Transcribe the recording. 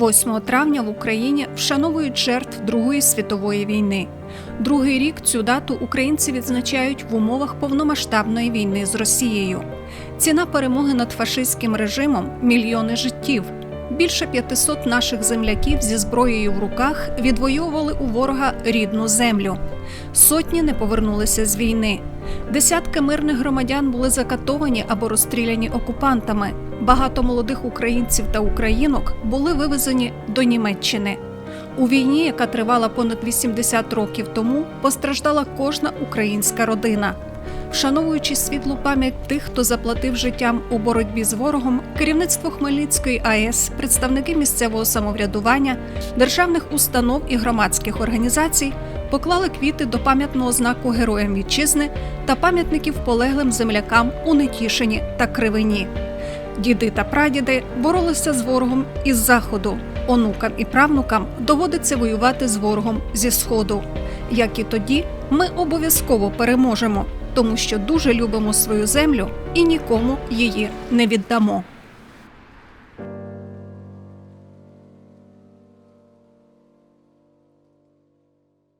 8 травня в Україні вшановують жертв Другої світової війни. Другий рік цю дату українці відзначають в умовах повномасштабної війни з Росією. Ціна перемоги над фашистським режимом мільйони життів. Більше 500 наших земляків зі зброєю в руках відвоювали у ворога рідну землю. Сотні не повернулися з війни. Десятки мирних громадян були закатовані або розстріляні окупантами. Багато молодих українців та українок були вивезені до Німеччини. У війні, яка тривала понад 80 років тому, постраждала кожна українська родина. Вшановуючи світлу пам'ять тих, хто заплатив життям у боротьбі з ворогом, керівництво Хмельницької АЕС, представники місцевого самоврядування, державних установ і громадських організацій поклали квіти до пам'ятного знаку Героям Вітчизни та пам'ятників полеглим землякам у Нетішині та Кривині. Діди та прадіди боролися з ворогом із заходу. Онукам і правнукам доводиться воювати з ворогом зі сходу. Як і тоді, ми обов'язково переможемо, тому що дуже любимо свою землю і нікому її не віддамо.